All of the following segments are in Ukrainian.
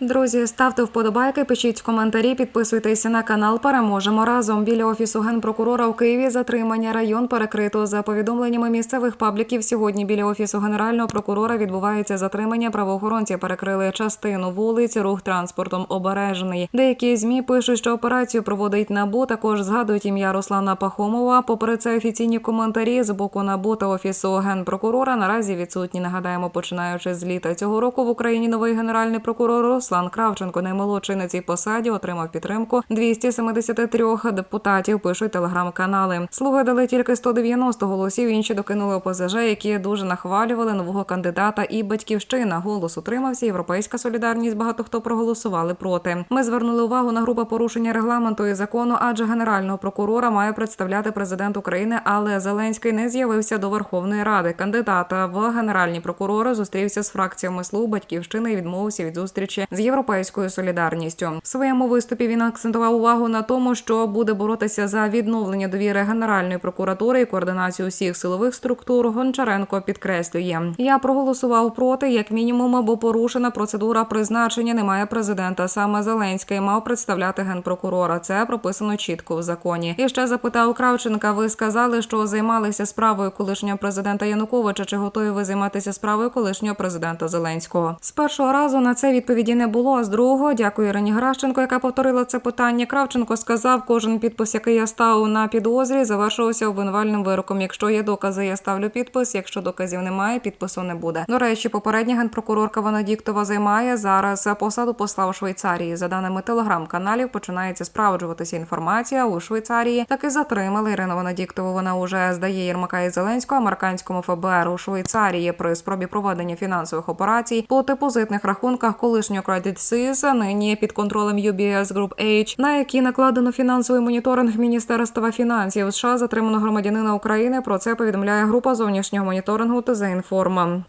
Друзі, ставте вподобайки, пишіть коментарі, підписуйтеся на канал. Переможемо разом. Біля офісу генпрокурора у Києві затримання район перекрито. За повідомленнями місцевих пабліків, сьогодні біля офісу генерального прокурора відбувається затримання. Правоохоронці перекрили частину вулиць, рух транспортом обережений. Деякі змі пишуть, що операцію проводить набу. Також згадують ім'я Руслана Пахомова. Попри це офіційні коментарі з боку НАБУ та офісу генпрокурора наразі відсутні. Нагадаємо, починаючи з літа цього року в Україні новий генеральний прокурор Руслан Кравченко, наймолодший на цій посаді, отримав підтримку 273 депутатів. Пишуть телеграм-канали. Слуги дали тільки 190 голосів. Інші докинули ОПЗЖ, які дуже нахвалювали нового кандидата. І батьківщина голос утримався. Європейська солідарність. Багато хто проголосували проти. Ми звернули увагу на групу порушення регламенту і закону, адже генерального прокурора має представляти президент України, але Зеленський не з'явився до Верховної Ради. Кандидата в генеральні прокурори зустрівся з фракціями слуг батьківщини і відмовився від зустрічі з європейською солідарністю. В своєму виступі він акцентував увагу на тому, що буде боротися за відновлення довіри Генеральної прокуратури і координацію усіх силових структур. Гончаренко підкреслює: я проголосував проти, як мінімум, бо порушена процедура призначення. Немає президента. Саме Зеленський мав представляти генпрокурора. Це прописано чітко в законі. І ще запитав Кравченка. Ви сказали, що займалися справою колишнього президента Януковича. Чи готові ви займатися справою колишнього президента Зеленського? З першого разу на це відповіді не було. А з другого, дякую Ірині Гращенко, яка повторила це питання. Кравченко сказав, кожен підпис, який я ставив на підозрі, завершувався обвинувальним вироком. Якщо є докази, я ставлю підпис. Якщо доказів немає, підпису не буде. До речі, попередня генпрокурорка Венедіктова займає зараз посаду посла у Швейцарії. За даними телеграм-каналів, починається справджуватися інформація у Швейцарії. Таки затримали Ірину Венедіктову. Вона уже здає Єрмака і Зеленського американському ФБР у Швейцарії при спробі проведення фінансових операцій по депозитних рахунках колишнього Credit Suisse, нині під контролем UBS Group H, на які накладено фінансовий моніторинг Міністерства фінансів США. Затримано громадянина України. Про це повідомляє група зовнішнього моніторингу ТЗ.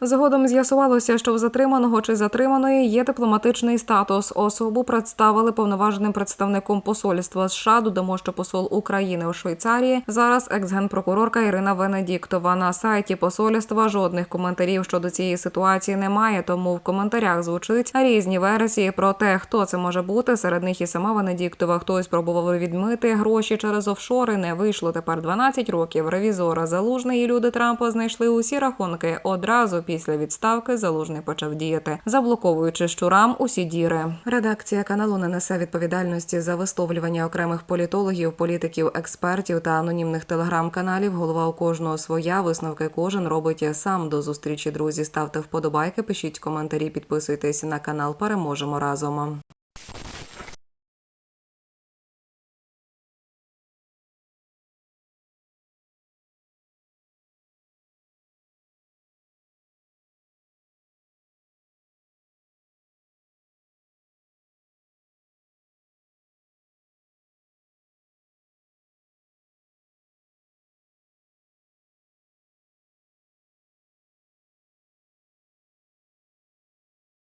Згодом з'ясувалося, що в затриманого чи затриманої є дипломатичний статус. Особу представили повноваженим представником посольства США. Додамо, що посол України у Швейцарії зараз екс-генпрокурорка Ірина Венедіктова. На сайті посольства жодних коментарів щодо цієї ситуації немає. Тому в коментарях звучить різні версії про те, хто це може бути. Серед них і сама Венедіктова. Хтось пробував відмити гроші через офшори. Не вийшло тепер 12 років. Ревізора залужний і люди Трампа знайшли усі рахунки. Одразу після відставки залужний почав діяти, заблоковуючи щурам усі діри. Редакція каналу не несе відповідальності за висловлювання окремих політологів, політиків, експертів та анонімних телеграм-каналів. Голова у кожного своя висновки кожен робить сам. До зустрічі друзі. Ставте вподобайки, пишіть коментарі, підписуйтесь на канал. Переможемо разом.